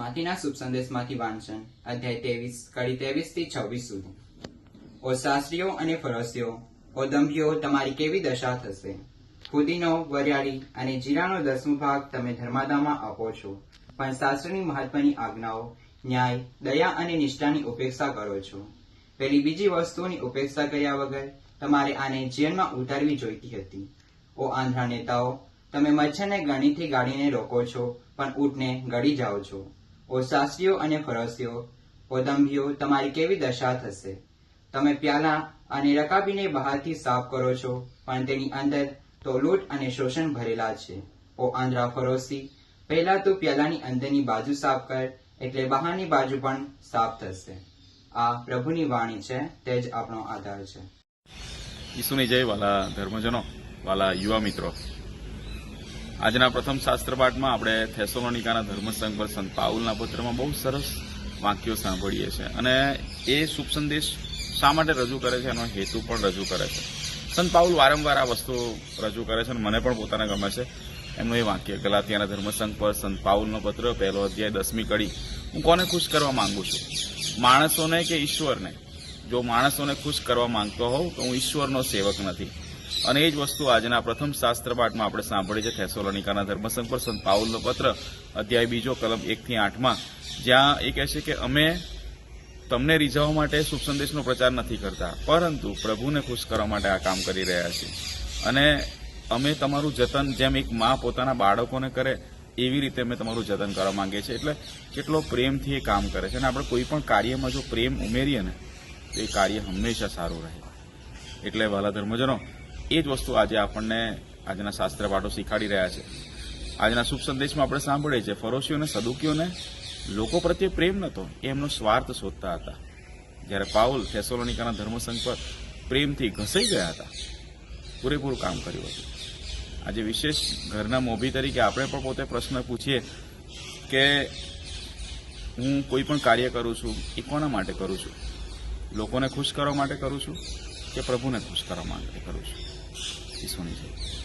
માલકીના શુભ સંદેશમાંથી વાંચન, અધ્યાય ત્રેવીસ, કડી ત્રેવીસથી છવ્વીસ સુધી. ઓ શાસ્ત્રીઓ અને ફરસીઓ, ઓ દંભીઓ, તમારી કેવી દશા થશે? ફુદીનો વરિયાળી અને જીરાનો દસમો ભાગ તમે ધર્માદામાં આપો છો. પણ શાસ્ત્રની મહત્વની આજ્ઞાઓ, ન્યાય, દયા અને નિષ્ઠાની ઉપેક્ષા કરો છો. પેલી બીજી વસ્તુઓની ઉપેક્ષા કર્યા વગર તમારે આને જીવનમાં ઉતારવી જોઈતી હતી. ઓ આંધ્રા નેતાઓ, તમે મચ્છરને ગણીથી ગાડીને રોકો છો, પણ ઊંટને ગળી જાઓ છો. ઓ શાસ્ત્રીઓ અને ફરસીઓ ઓ દંભીઓ તમારી કેવી દશા થશે? તમે પ્યાલા અને રકાબીને બહારથી સાફ કરો છો, પણ તેની અંદર તો લૂંટ અને શોષણ ભરેલા છે. ઓ આંધ્રા ફરોસી, પહેલા તું પ્યાલાની અંદરની બાજુ સાફ કર, એટલે બહારની બાજુ પણ સાફ થશે. આ પ્રભુની વાણી છે, તે જ આપણો આધાર છે. ઈસુની જય વાલા ધર્મજનો, વાલા યુવા મિત્રો. આજના પ્રથમ શાસ્ત્ર પાઠમાં આપણે થેસોલોનિકાના ધર્મસંઘ પર સંત પાઉલના પત્રમાં બહુ સરસ વાક્યો સાંભળીએ છીએ. અને એ શુભ સંદેશ શા માટે રજૂ કરે છે? એનો હેતુ પણ રજૂ કરે છે. સંત પાઉલ વારંવાર આ વસ્તુ રજૂ કરે છે અને મને પણ પોતાને ગમે છે. એમનું એ વાક્ય ગલાતિયાના ધર્મસંઘ પર સંત પાઉલનો પત્ર, પહેલો અધ્યાય, દસમી કડી. હું કોને ખુશ કરવા માંગુ છું? માણસોને કે ઈશ્વરને? જો માણસોને ખુશ કરવા માંગતો હોઉં તો હું ઈશ્વરનો સેવક નથી. અને એ જ વસ્તુ આજના પ્રથમ શાસ્ત્ર પાઠમાં આપણે સાંભળી છે. થેસોલોનિકાના ધર્મસંઘ પર સંત પાઉલનો પત્ર, અધ્યાય બીજો, કલમ એકથી આઠમાં, જ્યાં એ કહે છે કે અમે તમને રીઝવવા માટે શુભ સંદેશનો પ્રચાર નથી કરતા, પરંતુ પ્રભુને ખુશ કરવા માટે આ કામ કરી રહ્યા છીએ. અને અમે તમારું જતન જેમ એક મા પોતાના બાળકોને કરે, એવી રીતે અમે તમારું જતન કરવા માંગીએ છીએ. એટલે કેટલો પ્રેમથી એ કામ કરે છે. અને આપણે કોઈ પણ કાર્યમાં જો પ્રેમ ઉમેરીએ ને, તો એ કાર્ય હંમેશા સારું રહે. એટલે વાલા ધર્મજનો એ જ વસ્તુ આજે આપણને આજના શાસ્ત્ર પાઠો શીખાડી રહ્યા છે. આજના શુભ સંદેશમાં આપણે સાંભળીએ છીએ, ફરોશીઓને, સદુકીઓને લોકો પ્રત્યે પ્રેમ નહોતો, એ એમનો સ્વાર્થ શોધતા હતા. જ્યારે પાઉલ થેસોલોનિકાના ધર્મસંઘ પર પ્રેમથી ઘસાઈ ગયા હતા, પૂરેપૂરું કામ કર્યું હતું. આજે વિશેષ ઘરના મોભી તરીકે આપણે પણ પોતે પ્રશ્ન પૂછીએ કે હું કોઈ પણ કાર્ય કરું છું, એ કોના માટે કરું છું? લોકોને ખુશ કરવા માટે કરું છું કે પ્રભુને ખુશ કરવા માટે કરું છું? ઈશ્વરની જય